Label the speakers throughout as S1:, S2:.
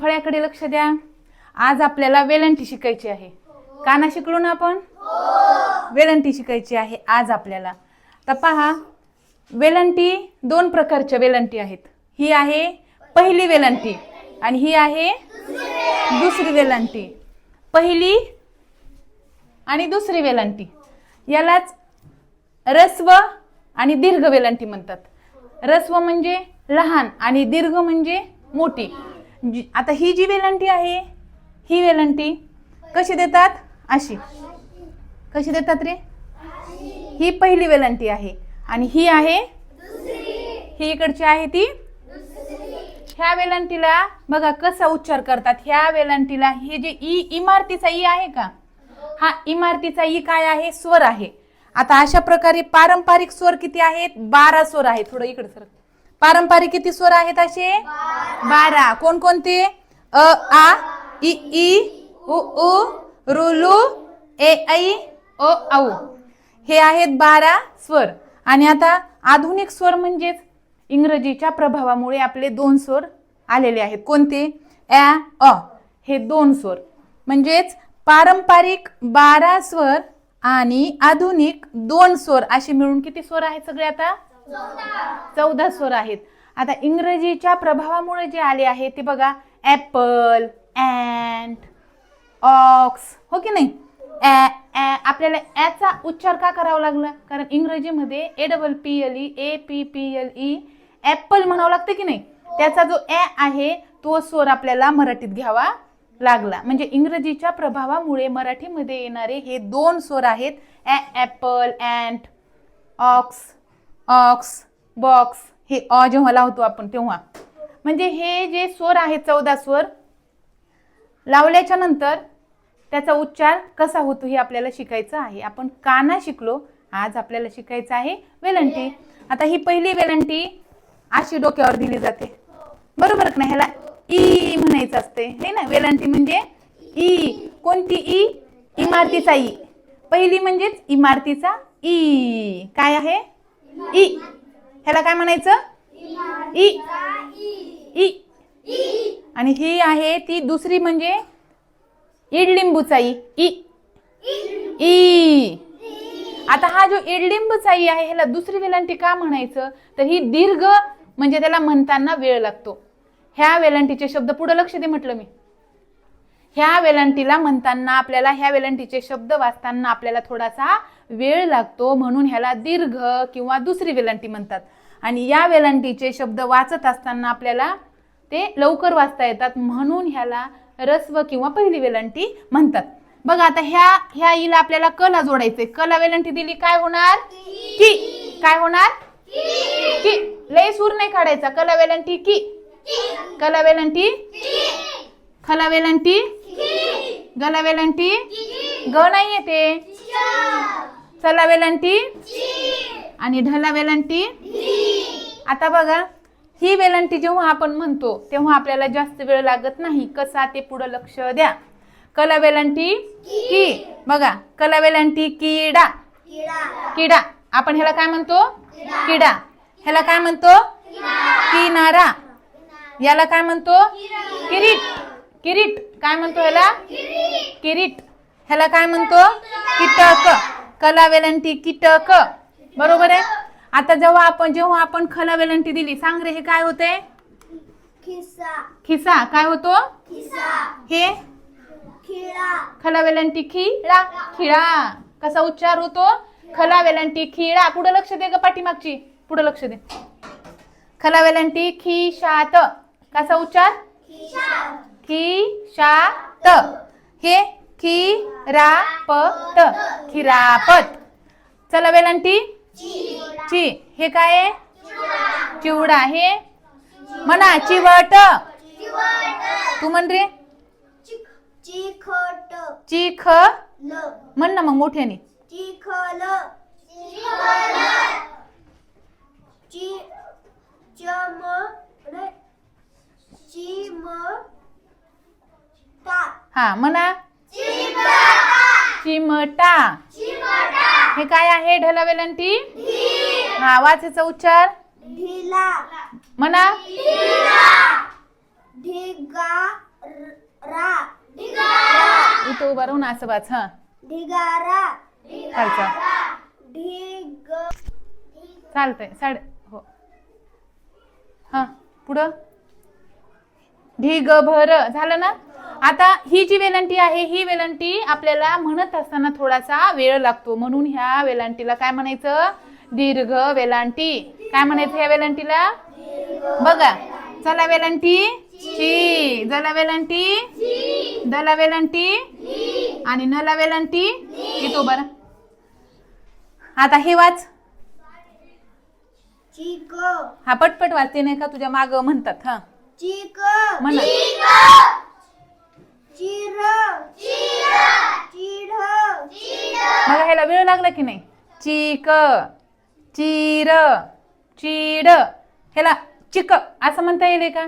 S1: फळ्याकडे लक्ष द्या. आज आपल्याला वेलंटी शिकायची आहे. काना शिकलो ना आपण? वेलंटी शिकायची आहे आज आपल्याला. तर पहा वेलंटी दोन प्रकारच्या वेलंटी आहेत. ही आहे पहिली वेलंटी आणि ही आहे दुसरी वेलंटी. पहिली आणि दुसरी वेलंटी. यालाच रस्व आणि दीर्घ वेलंटी म्हणतात. रस्व म्हणजे लहान आणि दीर्घ म्हणजे मोठी. जी- आता ही जी वेलंटी आहे ही वेलंटी कशी देतात? अशी. कशी देतात रे? ही पहिली वेलंटी आहे. आणि ही आहे? ही इकडची आहे ती? ह्या वेलंटीला बघा कसा उच्चार करतात. ह्या वेलंटीला हे जे ई इमारतीचा ई आहे का? हा इमारतीचा ई काय आहे? स्वर आहे. आता अशा प्रकारे पारंपरिक स्वर किती आहेत? बारा स्वर आहे थोडं इकडे सर पारंपरिक किती स्वर आहेत असे? बारा. कोणकोणते? अ आ इ ई उ उ रु लु ए ऐ ओ औ. हे आहेत बारा स्वर. आणि आता आधुनिक स्वर म्हणजेच इंग्रजीच्या प्रभावामुळे आपले दोन स्वर आलेले आहेत. कोणते? ॲ अ. हे दोन स्वर. म्हणजेच पारंपरिक बारा स्वर आणि आधुनिक दोन स्वर असे मिळून किती स्वर आहेत सगळे आता? चौदा स्वर आहेत. आता इंग्रजीच्या प्रभावामुळे जे आले आहे ते बघा. ॲपल अँट ऑक्स हो की नाही? ॲ ॲ आपल्याला ॲचा उच्चार का करावा लागला? कारण इंग्रजीमध्ये A double P L E A P P L E apple म्हणावं लागतं की नाही? त्याचा जो ॲ आहे तो स्वर आपल्याला मराठीत घ्यावा लागला. म्हणजे इंग्रजीच्या प्रभावामुळे मराठीमध्ये येणारे हे दोन स्वर आहेत. ॲ apple ant ox ox box हे अ जेव्हा लावतो आपण तेव्हा. म्हणजे हे जे स्वर आहे चौदा स्वर लावल्याच्या नंतर त्याचा उच्चार कसा होतो हे आपल्याला शिकायचं आहे. आपण काना शिकलो आज आपल्याला शिकायचं आहे वेलंटी. आता ही पहिली वेलंटी अशी डोक्यावर दिली जाते. बरोबर का ह्याला ई म्हणायचं असते. हे ना? वेलंटी म्हणजे ई. कोणती ई? इमारतीचा ई. पहिली म्हणजेच इमारतीचा ई. काय आहे? ई ह्याला काय म्हणायचं? ई ई आणि ही आहे ती दुसरी म्हणजे इडलिंबूचा ई ई ई आता हा जो इडलिंबूचा ई आहे ह्याला दुसरी वेलांटी का म्हणायचं? तर ही दीर्घ म्हणजे त्याला म्हणताना वेळ लागतो. ह्या वेलांटीचे शब्द पुढे लक्ष दे म्हटलं मी. ह्या वेलांटीला म्हणताना आपल्याला ह्या वेलांटीचे शब्द वाचताना आपल्याला थोडासा वेळ लागतो म्हणून ह्याला दीर्घ किंवा दुसरी वेलांटी म्हणतात. आणि या वेलांटीचे शब्द वाचत असताना आपल्याला ते लवकर वाचता येतात म्हणून ह्याला रस्व किंवा पहिली वेलांटी म्हणतात. बघा आता ह्या ह्या ईला आपल्याला कला जोडायचंय. कला वेलांटी दिली काय होणार? की. काय होणार? की. लय सूर नाही काढायचा. कला वेलांटी की. कला वेलांटी? खला वेलांटी? गला वेलांटी? ग नाही येते. चला वेलांटी आणि ढला वेलांटी आता बघा ही वेलांटी जेव्हा आपण म्हणतो तेव्हा आपल्याला जास्त वेळ लागत नाही. कसा ते पुढं लक्ष द्या. कला वेलांटी की. बघा कला वेलांटी किडा. किडा. आपण ह्याला काय म्हणतो? किडा. ह्याला काय म्हणतो? किनारा. याला काय म्हणतो? किरीट. किरीट. काय म्हणतो ह्याला? किरीट. ह्याला काय म्हणतो? कीटक. कला वेलंटी कीटक. बरोबर आहे? आता जेव्हा आपण जेव्हा आपण खला वेलंटी दिली सांग रे हे काय होते?
S2: खिसा
S1: काय होतो? हे?
S2: खिळा.
S1: खला वेलंटी खिळा. खिळा. कसा उच्चार होतो? खला वेलंटी खिळा. पुढे लक्ष दे ग पाठीमागची. पुढे लक्ष दे. खला वेलंटी खिशात. कसा उच्चार? खिशात. हे? खिरापत खिरापत. चला वेलांटी. ची. हे काय आहे? चिवडा. हे? म्हणा चिवट. तू म्हण रे. चिख. म्हण ना मग मोठ्याने.
S2: चिखल चिम
S1: हा म्हणा.
S2: चिमटा.
S1: हे काय आहे ढला. वेलांटी हा वाचेचा उच्चार?
S2: ढिला.
S1: म्हणा.
S2: ढिगा ढिगा.
S1: इथं उभा राहून असं वाच हा.
S2: ढिगारा
S1: खालचा चालतंय साडे हो. हा पुढं. ढिग भर झालं ना? आता ही जी वेलांटी आहे ही वेलांटी आपल्याला म्हणत असताना थोडासा वेळ लागतो. म्हणून ह्या वेलांटीला काय म्हणायचं? दीर्घ वेलांटी. काय म्हणायचं ह्या वेलांटीला? बघा. चला वेलांटी? ची. जला वेलांटी? दला वेलांटी? आणि नला वेलांटी? येतो बरं. आता हे वाच.
S2: चिक.
S1: हा पटपट वाचते नाही का? तुझ्या माग म्हणतात हा.
S2: चिक.
S1: म्हणा. बघा ह्याला वेळ लागला की नाही? चिक चिर चिड. ह्याला चिक असं म्हणता येईल का?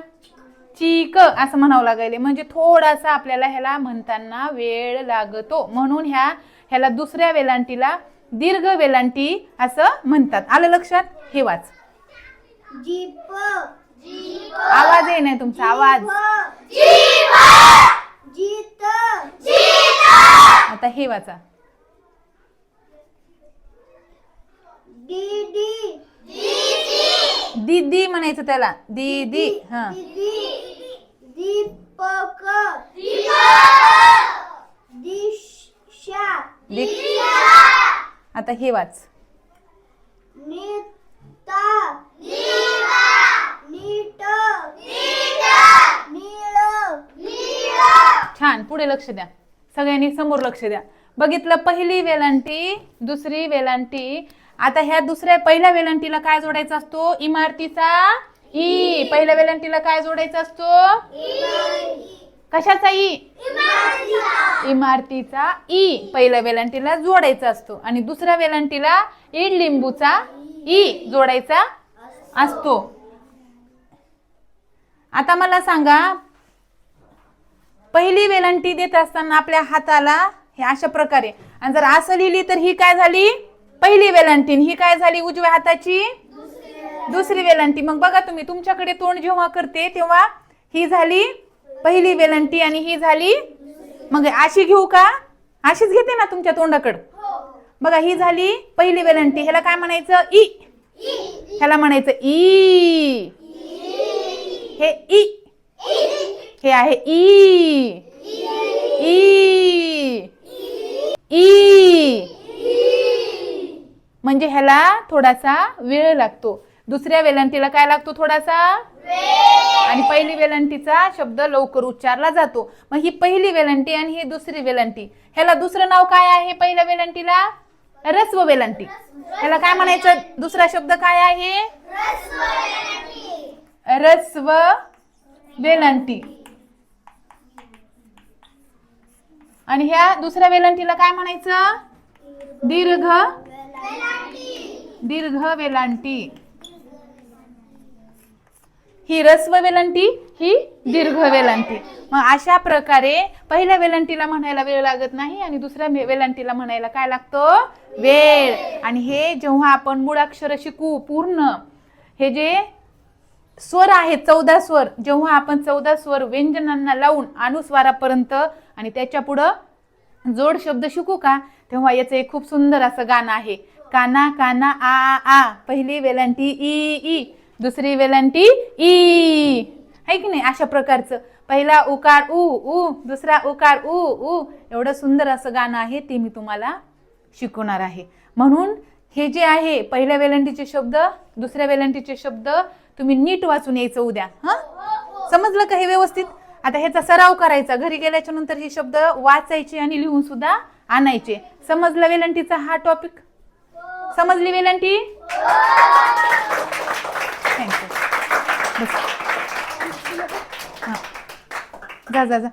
S1: चिक असं म्हणावं लागेल. म्हणजे थोडासा आपल्याला ह्याला म्हणताना वेळ लागतो. म्हणून ह्या ह्याला दुसऱ्या वेलांटीला दीर्घ वेलांटी असं म्हणतात. आलं लक्षात? हे वाच. आवाज आहे नाही तुमचा? आवाज. हे वाचा.
S2: दीदी.
S1: दीदी म्हणायचं त्याला. दीदी हा.
S2: दीपक.
S1: आता हे वाच.
S2: नीता. नीट. नीळ.
S1: छान पुढे लक्ष द्या. सगळ्यांनी समोर लक्ष द्या. बघितलं पहिली वेलांटी दुसरी वेलांटी. आता ह्या दुसऱ्या पहिल्या वेलांटीला काय जोडायचा असतो? इमारतीचा ई. पहिल्या वेलांटीला काय जोडायचा असतो? कशाचा ई? इमारतीचा ई. पहिल्या वेलांटीला जोडायचा असतो. आणि दुसऱ्या वेलांटीला इड लिंबूचा ई जोडायचा असतो. आता मला सांगा पहिली वेलांटी देत असताना आपल्या हाताला हे अशा प्रकारे. आणि जर असं लिहिली तर ही काय झाली? पहिली वेलंटी. ही काय झाली उजव्या हाताची? दुसरी वेलंटी. मग बघा तुम्ही तुमच्याकडे तोंड जेव्हा करते तेव्हा ही झाली पहिली वेलांटी आणि ही झाली मग अशी घेऊ का? अशीच घेते ना तुमच्या तोंडाकडं. बघा ही झाली पहिली वेलंटी. ह्याला काय म्हणायचं? ई. ह्याला म्हणायचं ई. हे ई. हे आहे ई. ई. ई. म्हणजे ह्याला थोडासा वेळ लागतो. दुसऱ्या वेलांटीला काय लागतो थोडासा? आणि पहिली वेलांटीचा शब्द लवकर उच्चारला जातो. मग ही पहिली वेलांटी आणि ही दुसरी वेलांटी ह्याला दुसरं नाव काय आहे पहिल्या वेलांटीला रस्व वेलांटी ह्याला काय म्हणायचं? दुसरा शब्द काय आहे? रस्व वेलांटी आणि ह्या दुसऱ्या वेलांटीला काय म्हणायचं? दीर्घ. दीर्घ वेलांटी. ही रस्व वेलांटी ही दीर्घ वेलांटी. मग अशा प्रकारे पहिल्या वेलांटीला म्हणायला वेळ लागत नाही आणि दुसऱ्या वेलांटीला म्हणायला काय लागतं? वेळ. आणि हे जेव्हा आपण मूळाक्षर शिकू पूर्ण हे जे स्वर आहेत चौदा स्वर जेव्हा आपण चौदा स्वर व्यंजनांना लावून अनुस्वारापर्यंत आणि त्याच्या पुढं जोड शब्द शिकू का? तेव्हा याचं एक खूप सुंदर असं गाणं आहे. काना काना आ आ, पहिली वेलांटी ई ई. दुसरी वेलांटी ई. आहे की नाही? अशा प्रकारचं. पहिला उकार उ उ. दुसरा उकार उ उ. एवढं सुंदर असं गाणं आहे ते मी तुम्हाला शिकवणार आहे. म्हणून हे जे आहे पहिल्या वेलांटीचे शब्द दुसऱ्या वेलांटीचे शब्द तुम्ही नीट वाचून यायचं उद्या हां? समजलं का हे व्यवस्थित? आता ह्याचा सराव करायचा. घरी गेल्याच्यानंतर हे शब्द वाचायचे आणि लिहून सुद्धा आणायचे. समजलं वेलांटीचा हा टॉपिक समजली वेलंटी? थँक्यू हां. जा जा जा.